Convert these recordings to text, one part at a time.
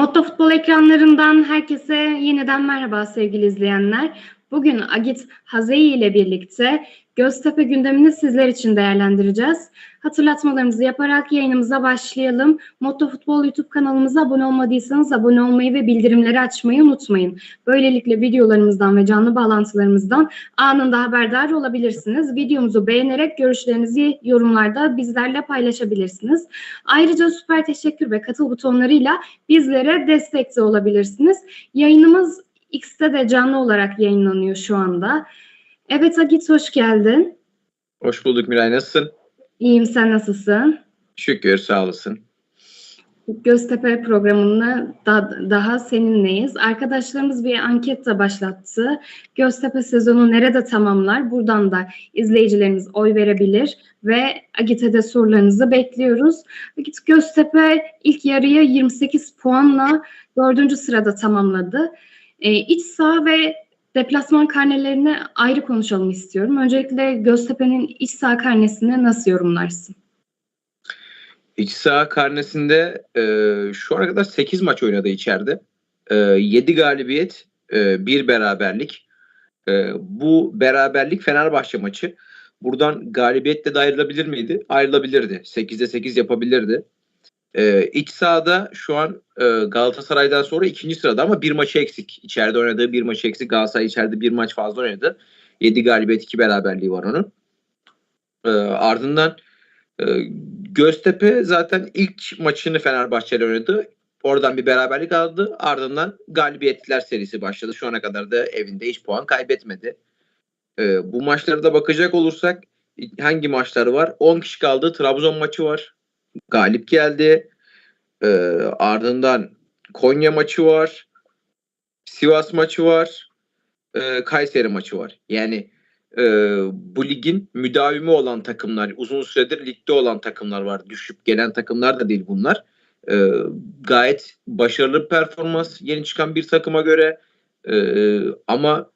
Motto Futbol ekranlarından herkese yeniden merhaba sevgili izleyenler. Bugün Agit Hazeyi ile birlikte Göztepe gündemini sizler için değerlendireceğiz. Hatırlatmalarımızı yaparak yayınımıza başlayalım. Motto Futbol YouTube kanalımıza abone olmadıysanız abone olmayı ve bildirimleri açmayı unutmayın. Böylelikle videolarımızdan ve canlı bağlantılarımızdan anında haberdar olabilirsiniz. Videomuzu beğenerek görüşlerinizi yorumlarda bizlerle paylaşabilirsiniz. Ayrıca süper teşekkür ve katıl butonlarıyla bizlere destekte olabilirsiniz. Yayınımız X'te de canlı olarak yayınlanıyor şu anda. Evet Agit hoş geldin. Hoş bulduk Miray nasılsın? İyiyim sen nasılsın? Şükür sağ olasın. Göztepe programında da, daha seninleyiz. Arkadaşlarımız bir anket de başlattı. Göztepe sezonu nerede tamamlar? Buradan da izleyicilerimiz oy verebilir ve Agit'e sorularınızı bekliyoruz. Agit Göztepe ilk yarıya 28 puanla dördüncü sırada tamamladı. Ee, iç saha ve deplasman karnelerini ayrı konuşalım istiyorum. Öncelikle Göztepe'nin iç saha karnesini nasıl yorumlarsın? İç saha karnesinde e, şu ana kadar 8 maç oynadı içeride. E, 7 galibiyet, e, 1 beraberlik. E, bu beraberlik Fenerbahçe maçı. Buradan galibiyetle de ayrılabilir miydi? Ayrılabilirdi. 8'de 8 yapabilirdi. E, iç sahada şu an e, Galatasaray'dan sonra ikinci sırada ama bir maçı eksik. İçeride oynadığı bir maçı eksik. Galatasaray içeride bir maç fazla oynadı. 7 galibiyet 2 beraberliği var onun. E, ardından e, Göztepe zaten ilk maçını Fenerbahçe'yle oynadı. Oradan bir beraberlik aldı. Ardından galibiyetler serisi başladı. Şu ana kadar da evinde hiç puan kaybetmedi. E, bu maçlara da bakacak olursak hangi maçları var? 10 kişi kaldı. Trabzon maçı var. Galip geldi. E, ardından Konya maçı var. Sivas maçı var. E, Kayseri maçı var. Yani e, bu ligin müdavimi olan takımlar, uzun süredir ligde olan takımlar var. Düşüp gelen takımlar da değil bunlar. E, gayet başarılı performans yeni çıkan bir takıma göre e, ama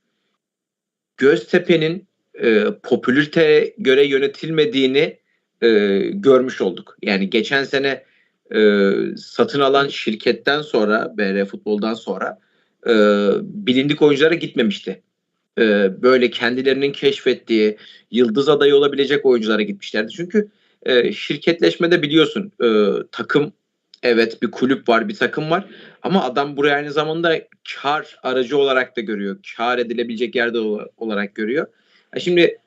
Göztepe'nin e, popülariteye göre yönetilmediğini e, görmüş olduk. Yani geçen sene e, satın alan şirketten sonra BR Futbol'dan sonra e, bilindik oyunculara gitmemişti e, böyle kendilerinin keşfettiği yıldız adayı olabilecek oyunculara gitmişlerdi. Çünkü e, şirketleşmede biliyorsun e, takım evet bir kulüp var bir takım var ama adam buraya aynı zamanda kar aracı olarak da görüyor. Kar edilebilecek yerde olarak görüyor. Şimdi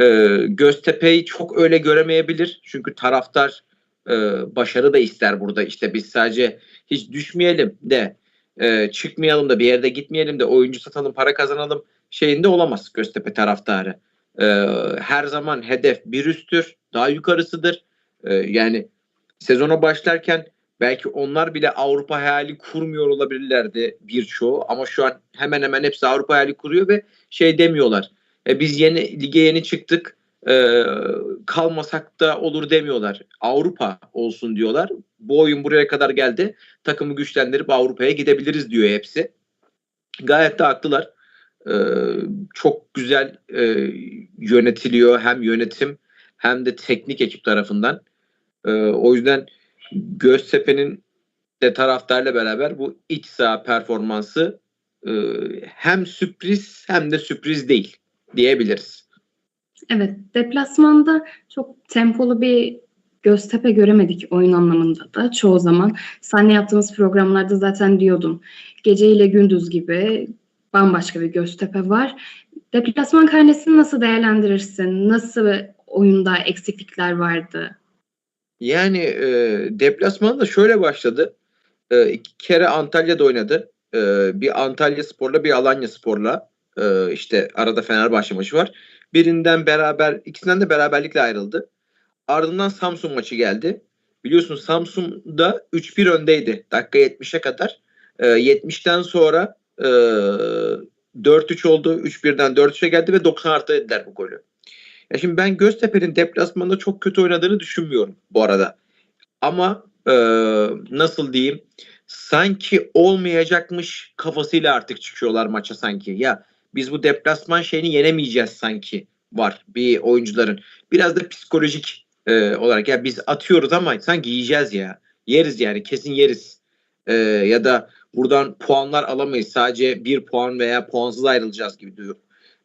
e, Göztepe'yi çok öyle göremeyebilir. Çünkü taraftar e, başarı da ister burada. İşte biz sadece hiç düşmeyelim de e, çıkmayalım da bir yerde gitmeyelim de oyuncu satalım para kazanalım şeyinde olamaz Göztepe taraftarı. E, her zaman hedef bir üsttür, daha yukarısıdır. E, yani sezona başlarken belki onlar bile Avrupa hayali kurmuyor olabilirlerdi birçoğu ama şu an hemen hemen hepsi Avrupa hayali kuruyor ve şey demiyorlar. E, biz yeni lige yeni çıktık e, kalmasak da olur demiyorlar. Avrupa olsun diyorlar. Bu oyun buraya kadar geldi. Takımı güçlendirip Avrupa'ya gidebiliriz diyor hepsi. Gayet de haklılar. Ee, çok güzel e, yönetiliyor hem yönetim hem de teknik ekip tarafından. Ee, o yüzden Göztepe'nin de taraftarla beraber bu iç saha performansı e, hem sürpriz hem de sürpriz değil diyebiliriz. Evet, deplasmanda çok tempolu bir Göztepe göremedik oyun anlamında da çoğu zaman. Seninle yaptığımız programlarda zaten diyordum. Gece ile gündüz gibi bambaşka bir Göztepe var. Deplasman karnesini nasıl değerlendirirsin? Nasıl oyunda eksiklikler vardı? Yani e, deplasman şöyle başladı. E, iki kere Antalya'da oynadı. E, bir Antalya Spor'la bir Alanya Spor'la. E, işte arada Fenerbahçe maçı var. Birinden beraber, ikisinden de beraberlikle ayrıldı. Ardından Samsun maçı geldi. Biliyorsun Samsun'da 3-1 öndeydi dakika 70'e kadar. E, 70'ten sonra e, 4-3 oldu. 3-1'den 4-3'e geldi ve 90 artı dediler bu golü. Ya şimdi ben Göztepe'nin deplasmanda çok kötü oynadığını düşünmüyorum bu arada. Ama e, nasıl diyeyim sanki olmayacakmış kafasıyla artık çıkıyorlar maça sanki. Ya biz bu deplasman şeyini yenemeyeceğiz sanki var bir oyuncuların. Biraz da psikolojik e, olarak ya biz atıyoruz ama sanki yiyeceğiz ya. Yeriz yani kesin yeriz e, ya da buradan puanlar alamayız sadece bir puan veya puansız ayrılacağız gibi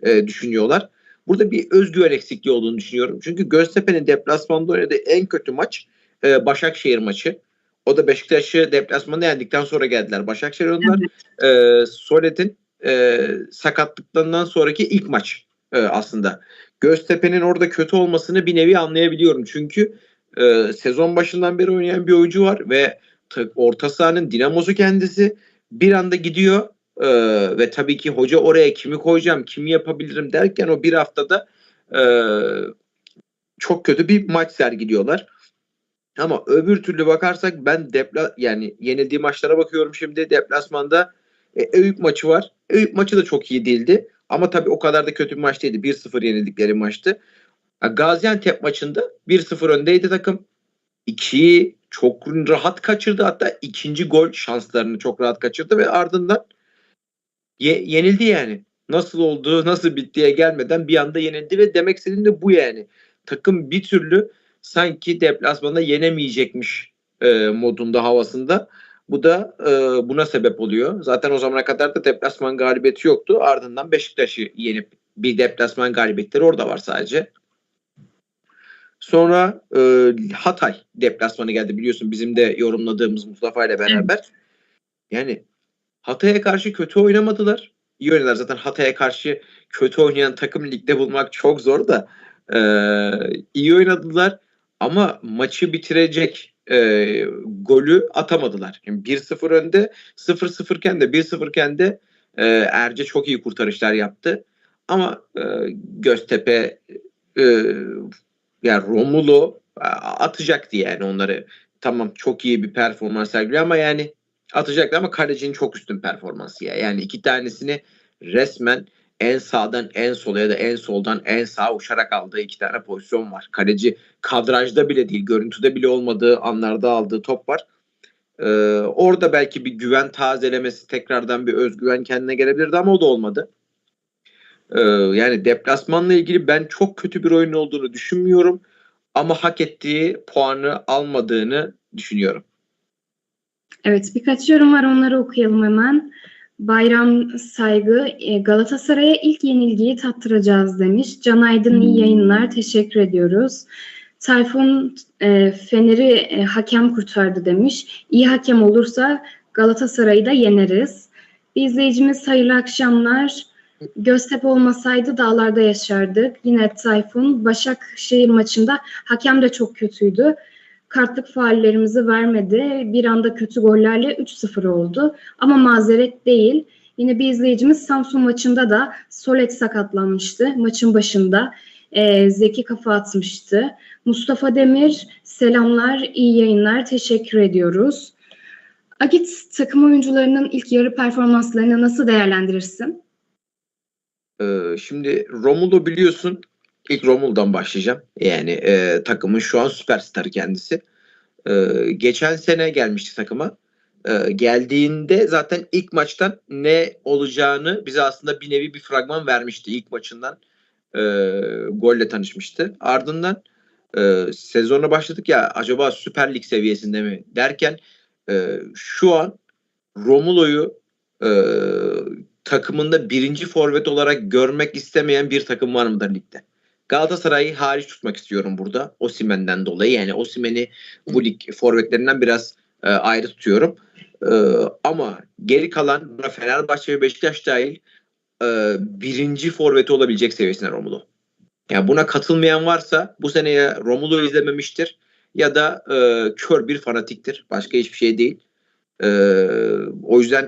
e, düşünüyorlar. Burada bir özgüven eksikliği olduğunu düşünüyorum. Çünkü Göztepe'nin deplasmanda oynadığı en kötü maç e, Başakşehir maçı. O da Beşiktaş'ı deplasmanda yendikten sonra geldiler. Başakşehir onlar e, Solet'in e, sakatlıklarından sonraki ilk maç e, aslında. Göztepe'nin orada kötü olmasını bir nevi anlayabiliyorum. Çünkü e, sezon başından beri oynayan bir oyuncu var ve ta- orta sahanın dinamosu kendisi bir anda gidiyor e, ve tabii ki hoca oraya kimi koyacağım, kimi yapabilirim derken o bir haftada e, çok kötü bir maç sergiliyorlar. Ama öbür türlü bakarsak ben depla yani yenildiği maçlara bakıyorum şimdi deplasmanda e, Eyüp maçı var. Eyüp maçı da çok iyi değildi. Ama tabii o kadar da kötü bir maç değildi. 1-0 yenildikleri maçtı. Gaziantep maçında 1-0 öndeydi takım. 2'yi çok rahat kaçırdı. Hatta ikinci gol şanslarını çok rahat kaçırdı ve ardından ye- yenildi yani. Nasıl olduğu, nasıl bittiye gelmeden bir anda yenildi ve demek istediğim de bu yani. Takım bir türlü sanki deplasmanda yenemeyecekmiş e, modunda havasında. Bu da e, buna sebep oluyor. Zaten o zamana kadar da deplasman galibiyeti yoktu. Ardından Beşiktaş'ı yenip bir deplasman galibiyetleri orada var sadece. Sonra e, Hatay deplasmanı geldi biliyorsun bizim de yorumladığımız Mustafa ile beraber. Yani Hatay'a karşı kötü oynamadılar. İyi oynadılar zaten Hatay'a karşı kötü oynayan takım ligde bulmak çok zor da e, iyi oynadılar ama maçı bitirecek e, golü atamadılar. Yani 1-0 önde 0-0 iken de 1-0 iken de e, Erce çok iyi kurtarışlar yaptı. Ama e, Göztepe e, yani Romulo e, atacaktı yani onları. Tamam çok iyi bir performans sergiliyor ama yani atacaktı ama kalecinin çok üstün performansı ya. Yani iki tanesini resmen en sağdan en sola ya da en soldan en sağa uçarak aldığı iki tane pozisyon var. Kaleci kadrajda bile değil, görüntüde bile olmadığı anlarda aldığı top var. Ee, orada belki bir güven tazelemesi, tekrardan bir özgüven kendine gelebilirdi ama o da olmadı. Ee, yani deplasmanla ilgili ben çok kötü bir oyun olduğunu düşünmüyorum. Ama hak ettiği puanı almadığını düşünüyorum. Evet, birkaç yorum var onları okuyalım hemen. Bayram Saygı e, Galatasaray'a ilk yenilgiyi tattıracağız demiş. Can Aydın iyi yayınlar. Teşekkür ediyoruz. Tayfun e, Fener'i e, hakem kurtardı demiş. İyi hakem olursa Galatasaray'ı da yeneriz. Bir izleyicimiz hayırlı akşamlar. Göztepe olmasaydı dağlarda yaşardık. Yine Tayfun. Başakşehir maçında hakem de çok kötüydü. Kartlık faallerimizi vermedi. Bir anda kötü gollerle 3-0 oldu. Ama mazeret değil. Yine bir izleyicimiz Samsun maçında da Solet sakatlanmıştı maçın başında. Ee, Zeki kafa atmıştı. Mustafa Demir selamlar, iyi yayınlar, teşekkür ediyoruz. Agit takım oyuncularının ilk yarı performanslarını nasıl değerlendirirsin? Ee, şimdi Romulo biliyorsun ilk Romul'dan başlayacağım. Yani e, takımın şu an süperstarı kendisi. Ee, geçen sene gelmişti takıma. Ee, geldiğinde zaten ilk maçtan ne olacağını bize aslında bir nevi bir fragman vermişti. İlk maçından e, golle tanışmıştı. Ardından e, sezona başladık ya acaba Süper Lig seviyesinde mi derken e, şu an Romulo'yu e, takımında birinci forvet olarak görmek istemeyen bir takım var mıdır ligde? Galatasaray'ı hariç tutmak istiyorum burada. Osimen'den dolayı. Yani Osimen'i bu lig forvetlerinden biraz e, ayrı tutuyorum. E, ama geri kalan Fenerbahçe ve Beşiktaş dahil e, birinci forveti olabilecek seviyesinde Romulo. Yani buna katılmayan varsa bu sene ya Romulo'yu izlememiştir ya da e, kör bir fanatiktir. Başka hiçbir şey değil. E, o yüzden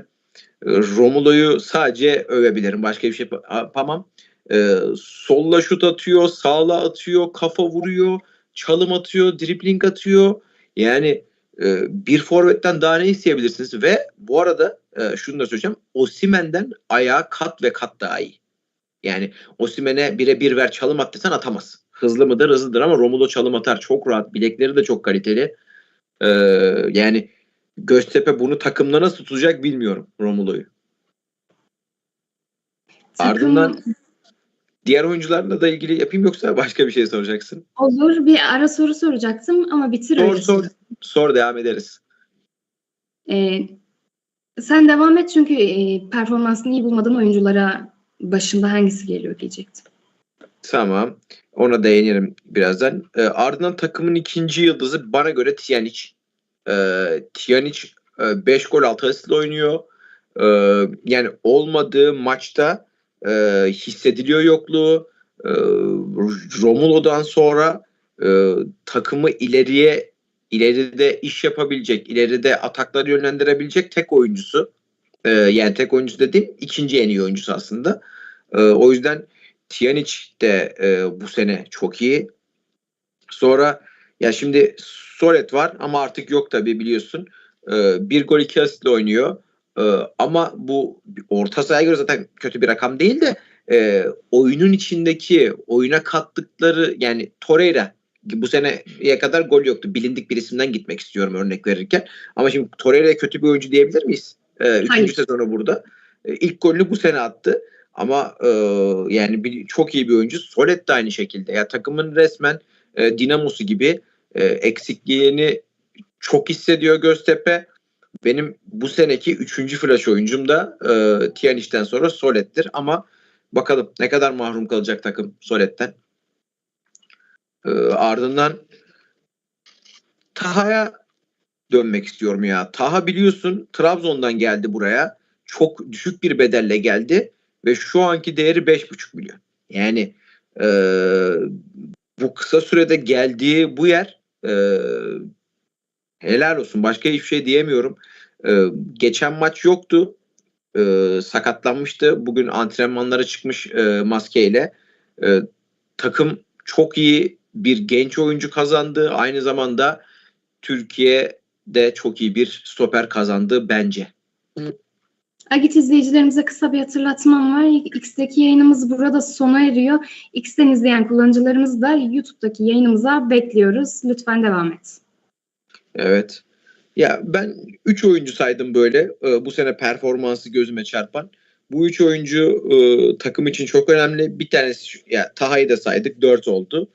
e, Romulo'yu sadece övebilirim. Başka bir şey yap- yapamam. E, solla şut atıyor, sağla atıyor, kafa vuruyor, çalım atıyor, dribling atıyor. Yani e, bir forvetten daha ne isteyebilirsiniz? Ve bu arada e, şunu da söyleyeceğim. Osimen'den ayağı kat ve kat daha iyi. Yani Osimen'e bire bir ver çalım at desen atamaz. Hızlı mıdır? Hızlıdır ama Romulo çalım atar. Çok rahat. Bilekleri de çok kaliteli. E, yani Göztepe bunu takımda nasıl tutacak bilmiyorum Romulo'yu. Ardından diğer oyuncularla da ilgili yapayım yoksa başka bir şey soracaksın? Olur bir ara soru soracaktım ama bitir Sor öyle. sor. Sor devam ederiz. Ee, Sen devam et çünkü e, performansını iyi bulmadığın oyunculara başında hangisi geliyor diyecektim. Tamam. Ona değinelim birazdan. E, ardından takımın ikinci yıldızı bana göre Tiyanic. E, Tiyanic 5 gol 6 asistle oynuyor. E, yani olmadığı maçta e, hissediliyor yokluğu. E, Romulo'dan sonra e, takımı ileriye ileride iş yapabilecek, ileride atakları yönlendirebilecek tek oyuncusu. E, yani tek oyuncusu dediğim ikinci en iyi oyuncusu aslında. E, o yüzden Tiyanic de e, bu sene çok iyi. Sonra ya şimdi Solet var ama artık yok tabii biliyorsun. E, bir gol iki asistle oynuyor. E, ama bu orta sahaya göre zaten kötü bir rakam değil de e, oyunun içindeki oyuna kattıkları yani Torreira bu seneye kadar gol yoktu. Bilindik bir isimden gitmek istiyorum örnek verirken. Ama şimdi Torreira'ya kötü bir oyuncu diyebilir miyiz? E, üçüncü Hayır. sezonu burada. E, ilk golünü bu sene attı. Ama e, yani bir, çok iyi bir oyuncu. Solet de aynı şekilde. Ya takımın resmen e, dinamosu gibi e, eksikliğini çok hissediyor Göztepe. Benim bu seneki üçüncü flash oyuncum da e, Tiyanic'ten sonra Solet'tir. Ama bakalım ne kadar mahrum kalacak takım Solet'ten. E, ardından Taha'ya dönmek istiyorum ya. Taha biliyorsun Trabzon'dan geldi buraya. Çok düşük bir bedelle geldi ve şu anki değeri 5,5 milyon. Yani e, bu kısa sürede geldiği bu yer e, helal olsun. Başka hiçbir şey diyemiyorum. E, geçen maç yoktu. E, sakatlanmıştı. Bugün antrenmanlara çıkmış e, maskeyle. E, takım çok iyi bir genç oyuncu kazandı. Aynı zamanda Türkiye'de çok iyi bir stoper kazandı bence. Agit izleyicilerimize kısa bir hatırlatmam var. X'teki yayınımız burada sona eriyor. X'ten izleyen kullanıcılarımız da YouTube'daki yayınımıza bekliyoruz. Lütfen devam et. Evet. Ya ben 3 oyuncu saydım böyle. Ee, bu sene performansı gözüme çarpan. Bu üç oyuncu e, takım için çok önemli. Bir tanesi ya Taha'yı da saydık 4 oldu.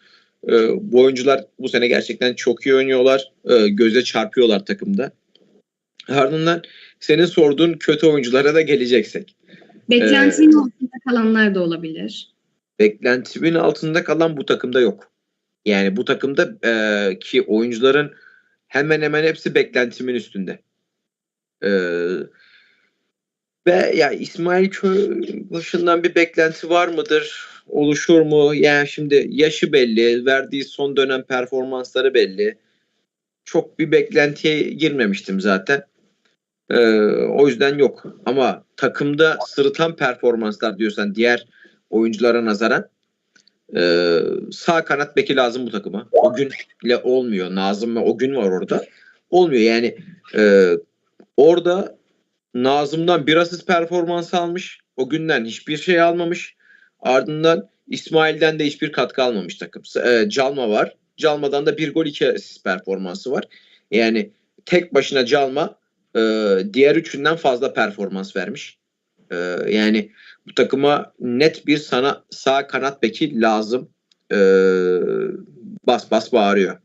E, bu oyuncular bu sene gerçekten çok iyi oynuyorlar. E, göze çarpıyorlar takımda. Ardından senin sorduğun kötü oyunculara da geleceksek. Beklentinin altında kalanlar da olabilir. beklentimin altında kalan bu takımda yok. Yani bu takımda e, ki oyuncuların hemen hemen hepsi beklentimin üstünde. E, ve ya İsmail Köybaşı'ndan bir beklenti var mıdır? Oluşur mu? Yani şimdi yaşı belli, verdiği son dönem performansları belli. Çok bir beklentiye girmemiştim zaten. E, o yüzden yok. Ama takımda sırıtan performanslar diyorsan diğer oyunculara nazaran e, sağ kanat beki lazım bu takıma. O günle olmuyor. Nazım ve o gün var orada. Olmuyor yani e, orada Nazım'dan bir asist performansı almış. O günden hiçbir şey almamış. Ardından İsmail'den de hiçbir katkı almamış takım. E, Calma var. Calma'dan da bir gol iki asist performansı var. Yani tek başına Calma e, diğer üçünden fazla performans vermiş. E, yani bu takıma net bir sana sağ kanat beki lazım. Ee, bas bas bağırıyor.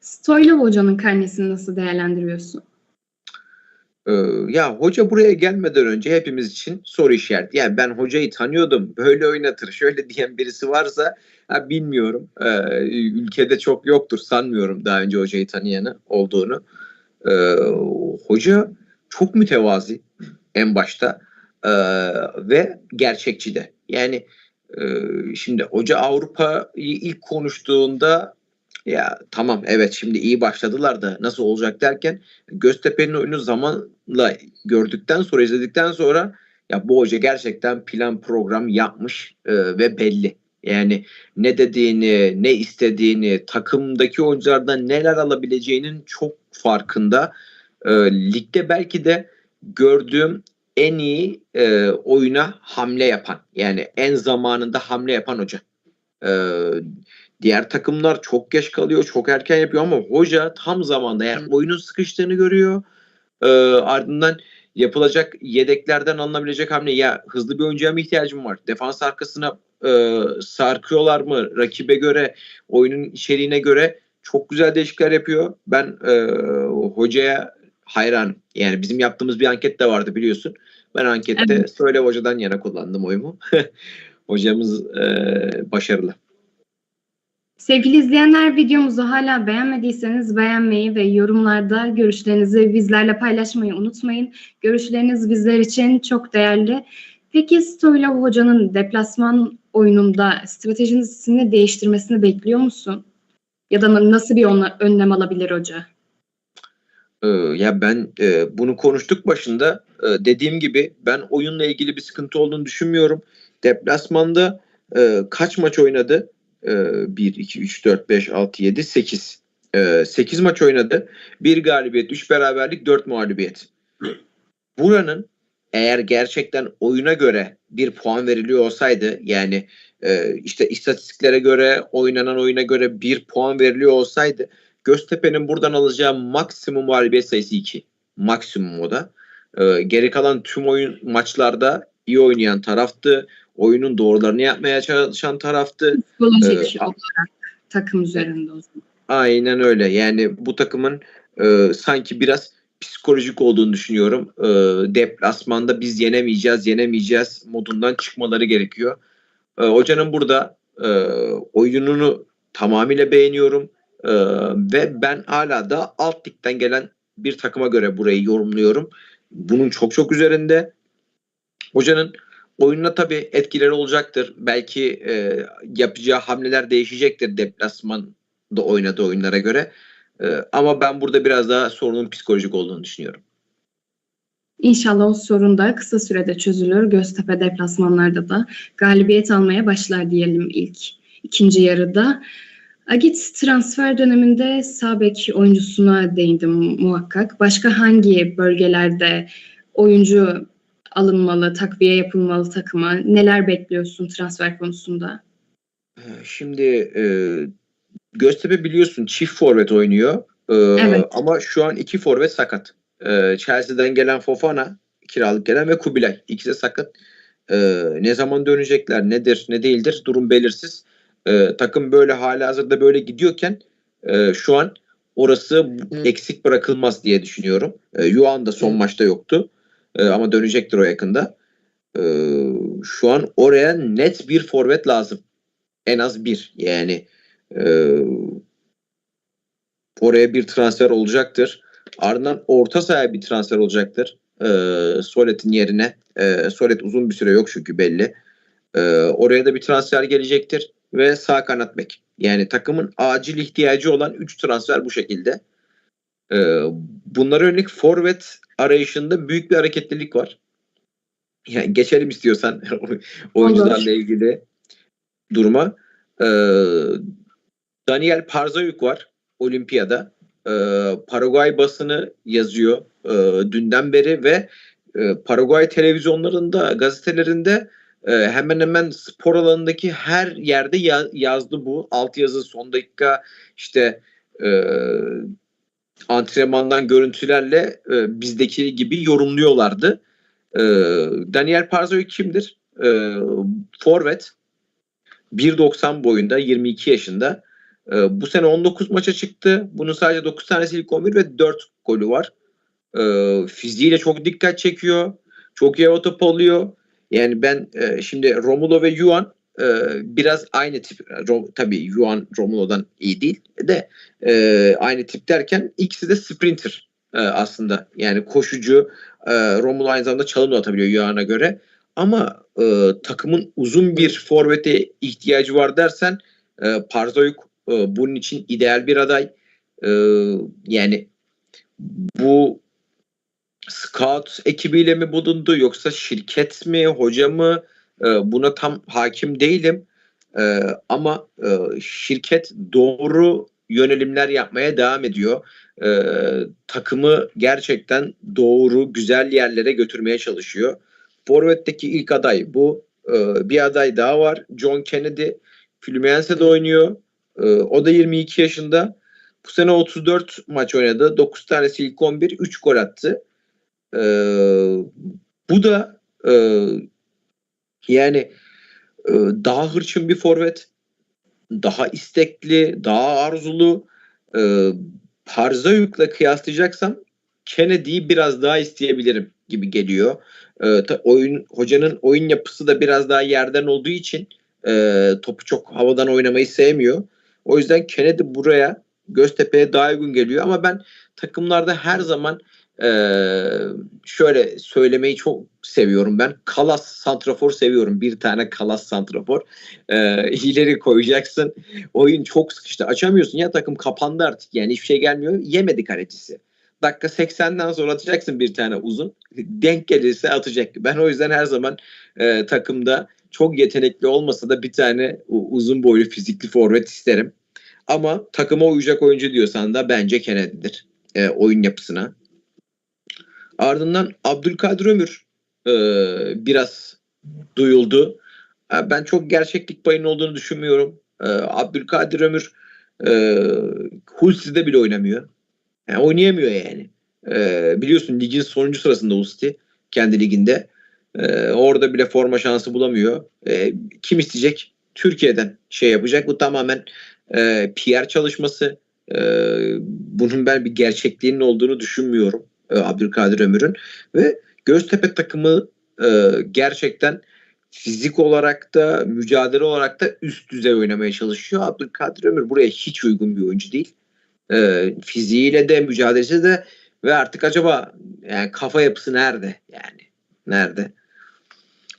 Stoylov hocanın karnesini nasıl değerlendiriyorsun? Ee, ya hoca buraya gelmeden önce hepimiz için soru işareti. Yani ben hocayı tanıyordum. Böyle oynatır. Şöyle diyen birisi varsa ha, bilmiyorum. Ee, ülkede çok yoktur. Sanmıyorum daha önce hocayı tanıyanı olduğunu. Ee, hoca çok mütevazi en başta Ee, ve gerçekçi de. Yani e, şimdi hoca Avrupa'yı ilk konuştuğunda ya tamam evet şimdi iyi başladılar da nasıl olacak derken Göztepe'nin oyunu zamanla gördükten sonra izledikten sonra ya bu hoca gerçekten plan program yapmış e, ve belli. Yani ne dediğini, ne istediğini, takımdaki oyunculardan neler alabileceğinin çok farkında. E, ligde belki de gördüğüm en iyi e, oyuna hamle yapan yani en zamanında hamle yapan hoca. E, diğer takımlar çok geç kalıyor, çok erken yapıyor ama hoca tam zamanda yani oyunun sıkıştığını görüyor. E, ardından yapılacak yedeklerden alınabilecek hamle ya hızlı bir oyuncuya mı ihtiyacım var? Defans arkasına e, sarkıyorlar mı? Rakibe göre, oyunun içeriğine göre çok güzel değişiklikler yapıyor. Ben e, hocaya hayranım. Yani bizim yaptığımız bir anket de vardı biliyorsun. Ben ankette Evet. Söyle Hoca'dan yana kullandım oyumu. Hocamız e, başarılı. Sevgili izleyenler videomuzu hala beğenmediyseniz beğenmeyi ve yorumlarda görüşlerinizi bizlerle paylaşmayı unutmayın. Görüşleriniz bizler için çok değerli. Peki Stoylov Hoca'nın deplasman oyununda stratejisini değiştirmesini bekliyor musun? Ya da nasıl bir önlem alabilir hoca? Ee, ya ben e, bunu konuştuk başında. Ee, dediğim gibi ben oyunla ilgili bir sıkıntı olduğunu düşünmüyorum. Deplasmanda e, kaç maç oynadı? E, 1, 2, 3, 4, 5, 6, 7, 8. E, 8 maç oynadı. 1 galibiyet, 3 beraberlik, 4 mağlubiyet. Buranın eğer gerçekten oyuna göre bir puan veriliyor olsaydı yani e, işte istatistiklere göre oynanan oyuna göre bir puan veriliyor olsaydı Göztepe'nin buradan alacağı maksimum galibiyet sayısı 2. Maksimum o da. Ee, geri kalan tüm oyun maçlarda iyi oynayan taraftı. Oyunun doğrularını yapmaya çalışan taraftı. Psikolojik Ee, olarak takım üzerinde o zaman. Aynen öyle. Yani bu takımın e, sanki biraz psikolojik olduğunu düşünüyorum. E, deplasmanda biz yenemeyeceğiz, yenemeyeceğiz modundan çıkmaları gerekiyor. E, hocanın burada e, oyununu tamamıyla beğeniyorum. E, ve ben hala da alt ligden gelen bir takıma göre burayı yorumluyorum. Bunun çok çok üzerinde. Hocanın oyununa tabii etkileri olacaktır. Belki e, yapacağı hamleler değişecektir deplasmanda oynadığı oyunlara göre. E, ama ben burada biraz daha sorunun psikolojik olduğunu düşünüyorum. İnşallah o sorun da kısa sürede çözülür. Göztepe deplasmanlarda da galibiyet almaya başlar diyelim ilk ikinci yarıda. Agit transfer döneminde sağ bek oyuncusuna değindim muhakkak. Başka hangi bölgelerde oyuncu alınmalı, takviye yapılmalı takıma? Neler bekliyorsun transfer konusunda? E, Şimdi e, Göztepe biliyorsun çift forvet oynuyor. E, Evet. Ama şu an iki forvet sakat. E, Chelsea'den gelen Fofana, kiralık gelen ve Kubilay. İkisi de sakat. E, ne zaman dönecekler, nedir, ne değildir durum belirsiz. E, takım böyle hala hazırda böyle gidiyorken e, şu an orası eksik bırakılmaz diye düşünüyorum. E, Yuan da son maçta yoktu. E, ama dönecektir o yakında. E, şu an oraya net bir forvet lazım. En az bir. Yani e, oraya bir transfer olacaktır. Ardından orta sahaya bir transfer olacaktır. E, Solet'in yerine. E, Solet uzun bir süre yok çünkü belli. E, oraya da bir transfer gelecektir. Ve sağ kanat bek. Yani takımın acil ihtiyacı olan 3 transfer bu şekilde. E, bunlara yönelik forvet arayışında büyük bir hareketlilik var. Yani geçelim istiyorsan oyuncularla ilgili duruma. E, Daniel Parzayuk var Olimpiyada. E, Paraguay basını yazıyor e, dünden beri ve e, Paraguay televizyonlarında, gazetelerinde e, hemen hemen spor alanındaki her yerde ya- yazdı bu. Altyazı son dakika işte e, antrenmandan görüntülerle e, bizdeki gibi yorumluyorlardı. E, Daniel Parzayuk kimdir? E, forvet. 1.90 boyunda 22 yaşında. Ee, bu sene 19 maça çıktı. Bunun sadece 9 tanesi ilk 11 ve 4 golü var. Ee, fiziğiyle çok dikkat çekiyor. Çok iyi top alıyor. Yani ben e, şimdi Romulo ve Yuan e, biraz aynı tip. Ro- tabii Yuan Romulo'dan iyi değil de e, aynı tip derken ikisi de sprinter e, aslında. Yani koşucu. E, Romulo aynı zamanda çalım da atabiliyor Yuan'a göre. Ama e, takımın uzun bir forvete ihtiyacı var dersen e, Parzayuk e, bunun için ideal bir aday. E, yani bu scout ekibiyle mi bulundu yoksa şirket mi hoca mı E, buna tam hakim değilim. E, ama e, şirket doğru yönelimler yapmaya devam ediyor. E, takımı gerçekten doğru güzel yerlere götürmeye çalışıyor. Forvet'teki ilk aday bu. Ee, bir aday daha var. John Kennedy. Fluminense'de oynuyor. Ee, o da 22 yaşında. Bu sene 34 maç oynadı. 9 tanesi ilk 11. 3 gol attı. Ee, bu da e, yani e, daha hırçın bir forvet. Daha istekli, daha arzulu. E, Parzayuk'la kıyaslayacaksam Kennedy'yi biraz daha isteyebilirim gibi geliyor. E, ta- oyun hocanın oyun yapısı da biraz daha yerden olduğu için e, topu çok havadan oynamayı sevmiyor. O yüzden Kennedy buraya Göztepe'ye daha uygun geliyor ama ben takımlarda her zaman e, şöyle söylemeyi çok seviyorum ben. Kalas santrafor seviyorum. Bir tane kalas santrafor. E, ileri koyacaksın. Oyun çok sıkıştı. Açamıyorsun ya takım kapandı artık. Yani hiçbir şey gelmiyor. Yemedi kalecisi. Dakika 80'den sonra atacaksın bir tane uzun. Denk gelirse atacak. Ben o yüzden her zaman e, takımda çok yetenekli olmasa da bir tane uzun boylu fizikli forvet isterim. Ama takıma uyacak oyuncu diyorsan da bence Kennedy'dir. E, oyun yapısına. Ardından Abdülkadir Ömür e, biraz duyuldu. E, ben çok gerçeklik payının olduğunu düşünmüyorum. E, Abdülkadir Ömür e, Hulsi'de bile oynamıyor. Yani oynayamıyor yani. E, biliyorsun ligin sonuncu sırasında Hulsi kendi liginde. E, orada bile forma şansı bulamıyor. E, kim isteyecek? Türkiye'den şey yapacak. Bu tamamen e, PR çalışması. E, bunun ben bir gerçekliğinin olduğunu düşünmüyorum. E, Abdülkadir Ömür'ün. Ve Göztepe takımı e, gerçekten fizik olarak da mücadele olarak da üst düzey oynamaya çalışıyor. Abdülkadir Ömür buraya hiç uygun bir oyuncu değil. E, fiziğiyle de mücadelesi de ve artık acaba yani kafa yapısı nerede yani nerede?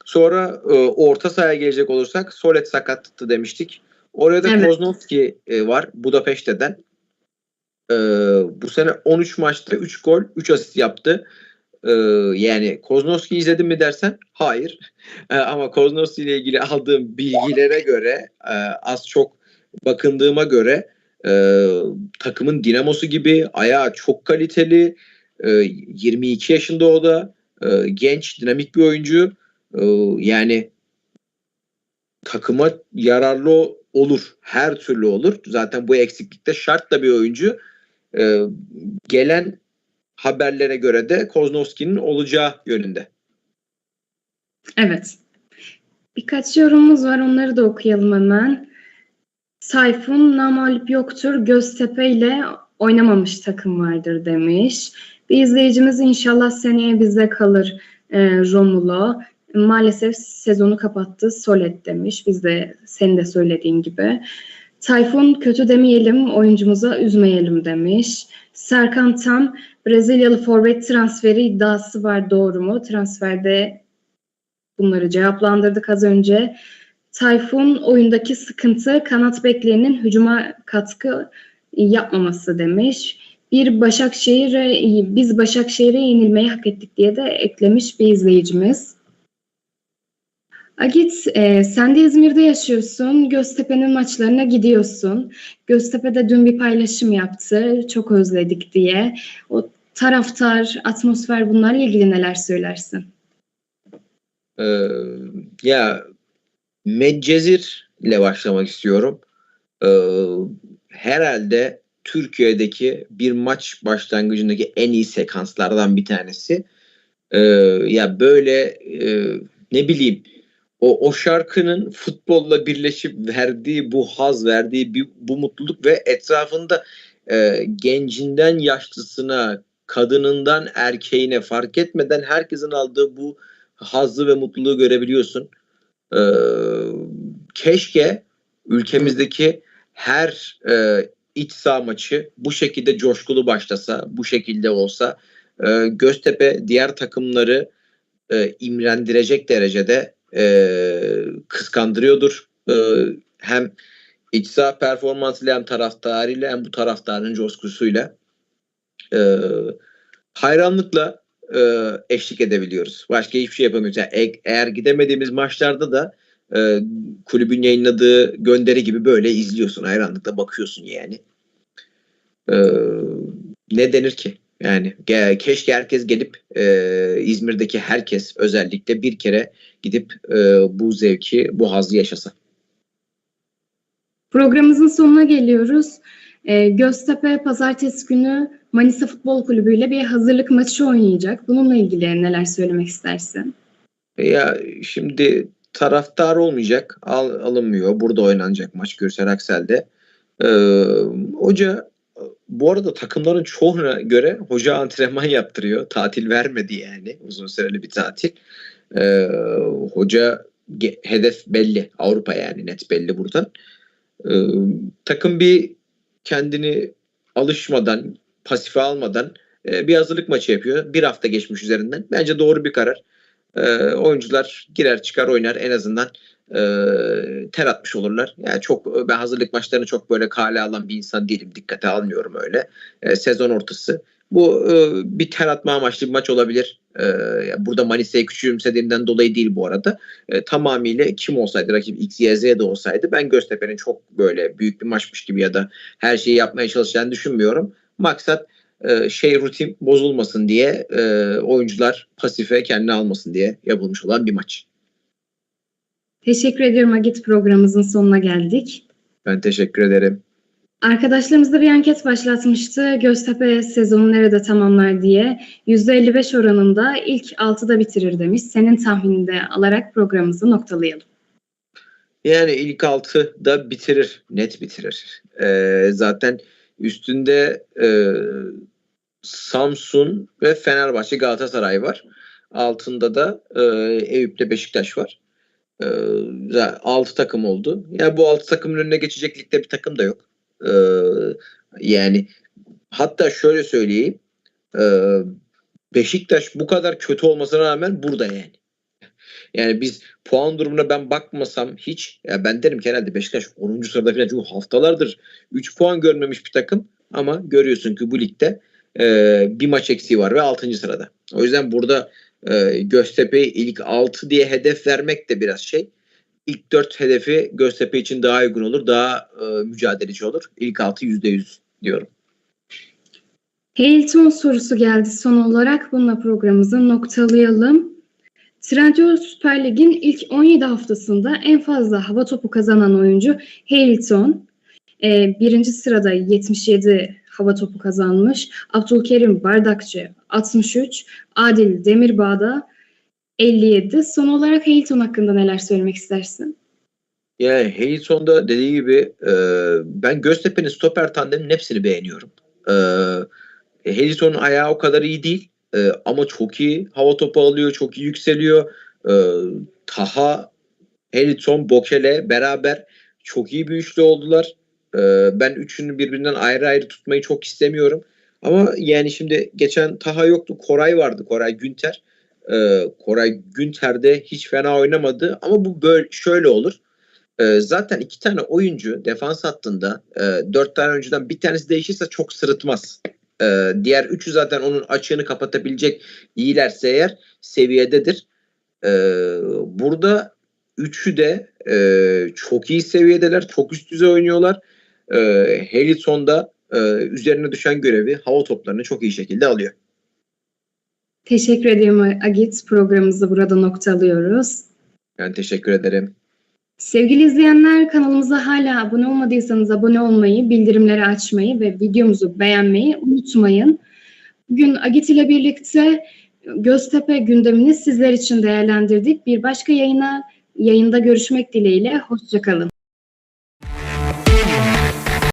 Sonra e, orta sahaya gelecek olursak Solet sakattı demiştik. Oraya da Evet. Koznovski e, var Budapeşte'den. E, bu sene 13 maçta 3 gol 3 asist yaptı. E, yani Koznovski izledim mi dersen hayır. E, ama Koznovski ile ilgili aldığım bilgilere göre e, az çok bakındığıma göre e, takımın dinamosu gibi ayağı çok kaliteli. E, 22 yaşında o da. E, genç, dinamik bir oyuncu. E, yani takıma yararlı olur. Her türlü olur. Zaten bu eksiklikte şart da bir oyuncu. E, gelen haberlere göre de Koznovski'nin olacağı yönünde. Evet. Birkaç yorumumuz var. Onları da okuyalım hemen. Sayfun namalip yoktur. Göztepe ile oynamamış takım vardır demiş. Bir izleyicimiz inşallah seneye bizde kalır e, Romulo. Maalesef sezonu kapattı. Solet demiş. Biz de senin de söylediğin gibi. Tayfun kötü demeyelim, oyuncumuza üzmeyelim demiş. Serkan Tam, Brezilyalı forvet transferi iddiası var doğru mu? Transferde bunları cevaplandırdık az önce. Tayfun oyundaki sıkıntı kanat beklerinin hücuma katkı yapmaması demiş. Bir Başakşehir'e biz Başakşehir'e yenilmeyi hak ettik diye de eklemiş bir izleyicimiz. Agit, e, sen de İzmir'de yaşıyorsun. Göztepe'nin maçlarına gidiyorsun. Göztepe'de dün bir paylaşım yaptı. Çok özledik diye. O taraftar, atmosfer bunlarla ilgili neler söylersin? Ee, ya Medcezir ile başlamak istiyorum. Ee, herhalde Türkiye'deki bir maç başlangıcındaki en iyi sekanslardan bir tanesi. Ee, ya böyle e, ne bileyim o, o şarkının futbolla birleşip verdiği bu haz, verdiği bir, bu mutluluk ve etrafında e, gencinden yaşlısına, kadınından erkeğine fark etmeden herkesin aldığı bu hazzı ve mutluluğu görebiliyorsun. Ee, keşke ülkemizdeki her e, iç saha maçı bu şekilde coşkulu başlasa, bu şekilde olsa e, Göztepe diğer takımları e, imrendirecek derecede e, kıskandırıyordur. E, hem iç saha performansıyla hem taraftarıyla hem bu taraftarın coşkusuyla e, hayranlıkla e, eşlik edebiliyoruz. Başka hiçbir şey yapamıyoruz. Yani e- eğer gidemediğimiz maçlarda da e, kulübün yayınladığı gönderi gibi böyle izliyorsun. Hayranlıkla bakıyorsun yani. E, ne denir ki? Yani ge- keşke herkes gelip e, İzmir'deki herkes özellikle bir kere gidip e, bu zevki, bu hazzı yaşasa. Programımızın sonuna geliyoruz. Ee, Göztepe pazartesi günü Manisa Futbol Kulübü ile bir hazırlık maçı oynayacak. Bununla ilgili neler söylemek istersin? Ya şimdi taraftar olmayacak, al, alınmıyor. Burada oynanacak maç Gürsel Aksel'de. Ee, hoca bu arada takımların çoğuna göre hoca antrenman yaptırıyor. Tatil vermedi yani. Uzun süreli bir tatil. Ee, hoca hedef belli. Avrupa yani net belli buradan. Ee, takım bir kendini alışmadan, pasife almadan e, bir hazırlık maçı yapıyor. Bir hafta geçmiş üzerinden. Bence doğru bir karar. Ee, oyuncular girer çıkar oynar en azından e, ter atmış olurlar. Yani çok ben hazırlık maçlarını çok böyle kale alan bir insan değilim. Dikkate almıyorum öyle. E, sezon ortası. Bu e, bir ter atma amaçlı bir maç olabilir. E, burada Manisa'yı küçümsediğimden dolayı değil bu arada. E, tamamıyla kim olsaydı rakip X, de olsaydı ben Göztepe'nin çok böyle büyük bir maçmış gibi ya da her şeyi yapmaya çalışacağını düşünmüyorum. Maksat e, şey rutin bozulmasın diye e, oyuncular pasife kendini almasın diye yapılmış olan bir maç. Teşekkür ediyorum Agit programımızın sonuna geldik. Ben teşekkür ederim. Arkadaşlarımız da bir anket başlatmıştı. Göztepe sezonu nerede tamamlar diye. %55 oranında ilk 6'da bitirir demiş. Senin tahminini de alarak programımızı noktalayalım. Yani ilk altı da bitirir. Net bitirir. Ee, zaten üstünde e, Samsun ve Fenerbahçe Galatasaray var. Altında da e, Eyüp'te Beşiktaş var. E, 6 takım oldu. Yani bu 6 takımın önüne geçecek ligde bir takım da yok. E, yani hatta şöyle söyleyeyim. E, Beşiktaş bu kadar kötü olmasına rağmen burada yani. Yani biz puan durumuna ben bakmasam hiç ya ben derim ki herhalde Beşiktaş 10. sırada falan çünkü haftalardır 3 puan görmemiş bir takım ama görüyorsun ki bu ligde e, bir maç eksiği var ve 6. sırada. O yüzden burada e, Göztepe'ye ilk 6 diye hedef vermek de biraz şey. İlk 4 hedefi Göztepe için daha uygun olur. Daha e, mücadeleci olur. İlk 6 %100 diyorum. Hilton sorusu geldi son olarak. Bununla programımızı noktalayalım. Trendyol Süper Lig'in ilk 17 haftasında en fazla hava topu kazanan oyuncu Hilton. Ee, birinci sırada 77 hava topu kazanmış. Abdülkerim Bardakçı 63, Adil Demirbağ'da 57. Son olarak Hilton hakkında neler söylemek istersin? Yani Heyson'da dediği gibi e, ben Göztepe'nin stoper tandeminin hepsini beğeniyorum. E, Heyson'un ayağı o kadar iyi değil e, ama çok iyi hava topu alıyor, çok iyi yükseliyor. E, Taha, Helison, Bokele beraber çok iyi bir üçlü oldular. E, ben üçünü birbirinden ayrı ayrı tutmayı çok istemiyorum. Ama yani şimdi geçen Taha yoktu, Koray vardı, Koray Günter. E, Koray Günter de hiç fena oynamadı ama bu böyle şöyle olur. Ee, zaten iki tane oyuncu defans hattında e, dört tane oyuncudan bir tanesi değişirse çok sırıtmaz. Ee, diğer üçü zaten onun açığını kapatabilecek iyilerse eğer seviyededir. Ee, burada üçü de e, çok iyi seviyedeler. Çok üst düzey oynuyorlar. Ee, Helison da e, üzerine düşen görevi hava toplarını çok iyi şekilde alıyor. Teşekkür ediyorum Agit. Programımızı burada noktalıyoruz. Ben teşekkür ederim. Sevgili izleyenler kanalımıza hala abone olmadıysanız abone olmayı, bildirimleri açmayı ve videomuzu beğenmeyi unutmayın. Bugün Agit ile birlikte Göztepe gündemini sizler için değerlendirdik. Bir başka yayına yayında görüşmek dileğiyle. Hoşçakalın.